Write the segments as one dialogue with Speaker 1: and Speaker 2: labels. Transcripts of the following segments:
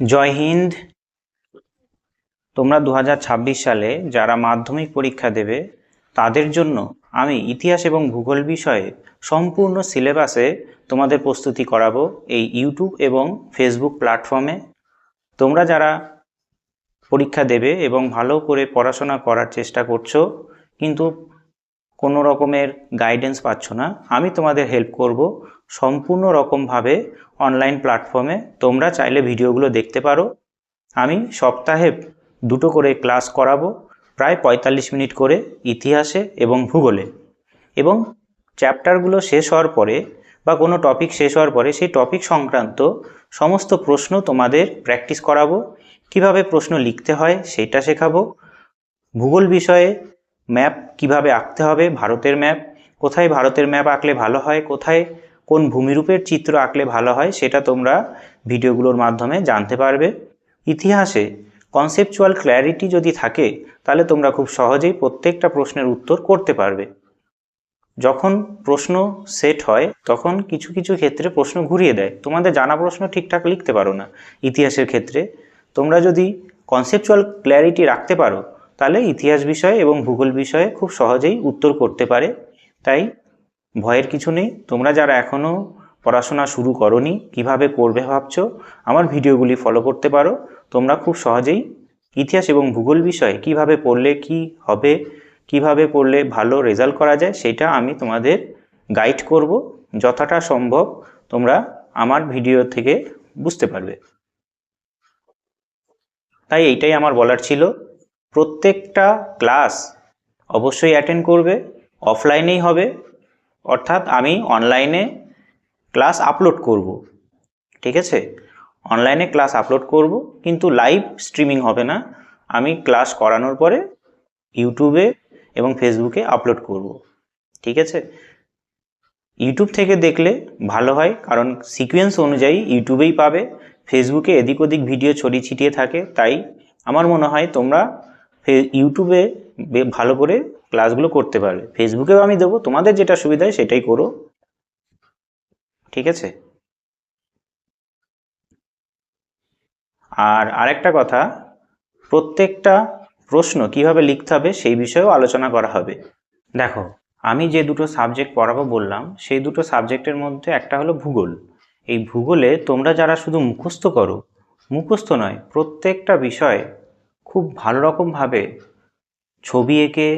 Speaker 1: জয় হিন্দ। তোমরা দু হাজার ছাব্বিশ সালে যারা মাধ্যমিক পরীক্ষা দেবে, তাদের জন্য আমি ইতিহাস এবং ভূগোল বিষয়ে সম্পূর্ণ সিলেবাসে তোমাদের প্রস্তুতি করাবো এই ইউটিউব এবং ফেসবুক প্ল্যাটফর্মে। তোমরা যারা পরীক্ষা দেবে এবং ভালো করে পড়াশোনা করার চেষ্টা করছ, কিন্তু কোনো রকমের গাইডেন্স পাচ্ছ না। আমি তোমাদের হেল্প করব সম্পূর্ণ রকমভাবে অনলাইন প্ল্যাটফর্মে তোমরা চাইলে ভিডিওগুলো দেখতে পারো। আমি সপ্তাহে দুটো করে ক্লাস করাবো, প্রায় পঁয়তাল্লিশ মিনিট করে ইতিহাসে এবং ভূগোলে। এবং চ্যাপ্টারগুলো শেষ হওয়ার পরে বা কোনো টপিক শেষ হওয়ার পরে সেই টপিক সংক্রান্ত সমস্ত প্রশ্ন তোমাদের প্র্যাকটিস করাবো। কীভাবে প্রশ্ন লিখতে হয় সেটা শেখাবো। ভূগোল বিষয়ে ম্যাপ কীভাবে আঁকতে হবে, ভারতের ম্যাপ, কোথায় ভারতের ম্যাপ আঁকলে ভালো হয়, কোথায় কোন ভূমিরূপের চিত্র আঁকলে ভালো হয় সেটা তোমরা ভিডিওগুলোর মাধ্যমে জানতে পারবে। ইতিহাসে কনসেপচুয়াল ক্ল্যারিটি যদি থাকে, তাহলে তোমরা খুব সহজেই প্রত্যেকটা প্রশ্নের উত্তর করতে পারবে। যখন প্রশ্ন সেট হয়, তখন কিছু কিছু ক্ষেত্রে প্রশ্ন ঘুরিয়ে দেয়। তোমাদের জানা প্রশ্ন ঠিকঠাক লিখতে পারো না ইতিহাসের ক্ষেত্রে। তোমরা যদি কনসেপচুয়াল ক্ল্যারিটি রাখতে পারো তাহলে ইতিহাস বিষয়ে এবং ভূগোল বিষয়ে খুব সহজেই উত্তর করতে পারে। তাই ভয়ের কিছু নেই। তোমরা যারা এখনও পড়াশোনা শুরু করনি, কীভাবে করবে ভাবছ, আমার ভিডিওগুলি ফলো করতে পারো। তোমরা খুব সহজেই ইতিহাস এবং ভূগোল বিষয়ে কীভাবে পড়লে কি হবে, কীভাবে পড়লে ভালো রেজাল্ট করা যায়, সেটা আমি তোমাদের গাইড করব। যতটা সম্ভব তোমরা আমার ভিডিও থেকে বুঝতে পারবে। তাই এইটাই আমার বলার ছিল। প্রত্যেকটা ক্লাস অবশ্যই অ্যাটেন্ড করবে অফলাইনেই হবে, অর্থাৎ আমি অনলাইনে ক্লাস আপলোড করব, ঠিক আছে? অনলাইনে ক্লাস আপলোড করব, কিন্তু লাইভ স্ট্রিমিং হবে না। আমি ক্লাস করানোর পরে ইউটিউবে এবং ফেসবুকে আপলোড করব, ঠিক আছে? ইউটিউব থেকে দেখলে ভালো হয়, কারণ সিকোয়েন্স অনুযায়ী ইউটিউবেই পাবে। ফেসবুকে এদিক ওদিক ভিডিও ছড়িয়ে ছিটিয়ে থাকে, তাই আমার মনে হয় তোমরা ইউটিউবে ভালো করে ক্লাসগুলো করতে পারবে। ফেসবুকেও আমি দেবো, তোমাদের যেটা সুবিধা হয় সেটাই করো। ঠিক আছে? আর আরেকটা কথা, প্রত্যেকটা প্রশ্ন কীভাবে লিখতে হবে সেই বিষয়েও আলোচনা করা হবে। দেখো, আমি যে দুটো সাবজেক্ট পড়াবো বললাম, সেই দুটো সাবজেক্টের মধ্যে একটা হলো ভূগোল। এই ভূগোলে তোমরা যারা শুধু মুখস্থ করো, মুখস্থ নয়, প্রত্যেকটা বিষয় খুব ভালো রকমভাবে ছবি এঁকে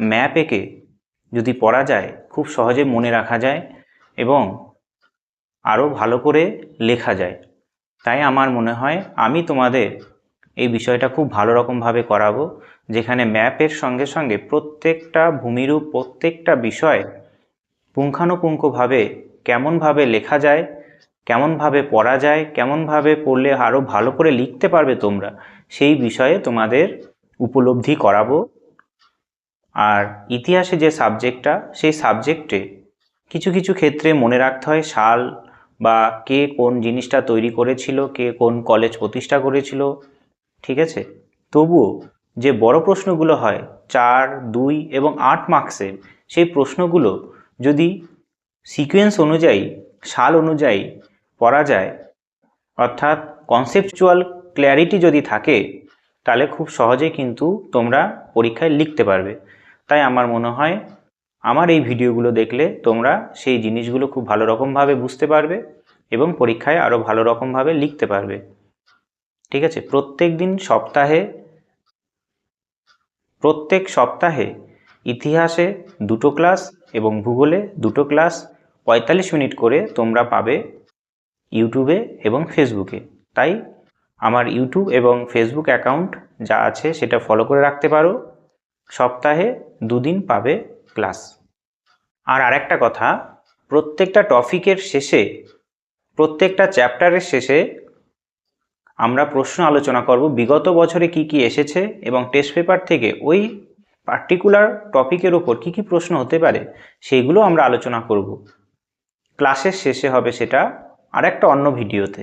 Speaker 1: ম্যাপ এঁকে যদি পড়া যায়, খুব সহজে মনে রাখা যায় এবং আরও ভালো করে লেখা যায়। তাই আমার মনে হয় আমি তোমাদের এই বিষয়টা খুব ভালো রকমভাবে করাবো, যেখানে ম্যাপের সঙ্গে সঙ্গে প্রত্যেকটা ভূমিরূপ, প্রত্যেকটা বিষয় পুঙ্খানুপুঙ্খভাবে কেমনভাবে লেখা যায় কেমনভাবে পড়া যায় কেমনভাবে পড়লে আরও ভালো করে লিখতে পারবে তোমরা সেই বিষয়ে তোমাদের উপলব্ধি করাবো। আর ইতিহাসে যে সাবজেক্টটা, সেই সাবজেক্টে কিছু কিছু ক্ষেত্রে মনে রাখতে হয় সাল বা কে কোন জিনিসটা তৈরি করেছিল, কে কোন কলেজ প্রতিষ্ঠা করেছিল, ঠিক আছে? তবুও যে বড় প্রশ্নগুলো হয়, চার, দুই এবং আট মার্কসের সেই প্রশ্নগুলো যদি সিকোয়েন্স অনুযায়ী, সাল অনুযায়ী পড়া যায়, অর্থাৎ কনসেপচুয়াল ক্ল্যারিটি যদি থাকে, তাহলে খুব সহজে কিন্তু তোমরা পরীক্ষায় লিখতে পারবে। তাই আমার মনে হয়, আমার এই ভিডিওগুলো দেখলে তোমরা সেই জিনিসগুলো খুব ভালো রকমভাবে বুঝতে পারবে এবং পরীক্ষায় আরও ভালো রকমভাবে লিখতে পারবে। ঠিক আছে? প্রত্যেক দিন সপ্তাহে, প্রত্যেক সপ্তাহে ইতিহাসে দুটো ক্লাস এবং ভূগোলে দুটো ক্লাস পঁয়তাল্লিশ মিনিট করে তোমরা পাবে ইউটিউবে এবং ফেসবুকে। তাই আমার ইউটিউব এবং ফেসবুক অ্যাকাউন্ট যা আছে সেটা ফলো করে রাখতে পারো। সপ্তাহে দুদিন পাবে ক্লাস আর আরেকটা কথা, প্রত্যেকটা টপিকের শেষে, প্রত্যেকটা চ্যাপ্টারের শেষে আমরা প্রশ্ন আলোচনা করব, বিগত বছরে কি কি এসেছে এবং টেস্ট পেপার থেকে ওই পার্টিকুলার টপিকের ওপর কি কি প্রশ্ন হতে পারে সেইগুলো আমরা আলোচনা করব। ক্লাসের শেষে হবে সেটা আর একটা অন্য ভিডিওতে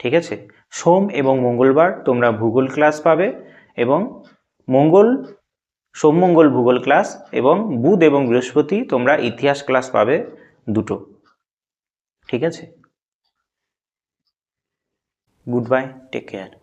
Speaker 1: ঠিক আছে? সোম এবং মঙ্গলবার তোমরা ভূগোল ক্লাস পাবে এবং মঙ্গল, সোম, মঙ্গল ভূগোল ক্লাস এবং বুধ এবং বৃহস্পতি তোমরা ইতিহাস ক্লাস পাবে দুটো। ঠিক আছে? Good bye take care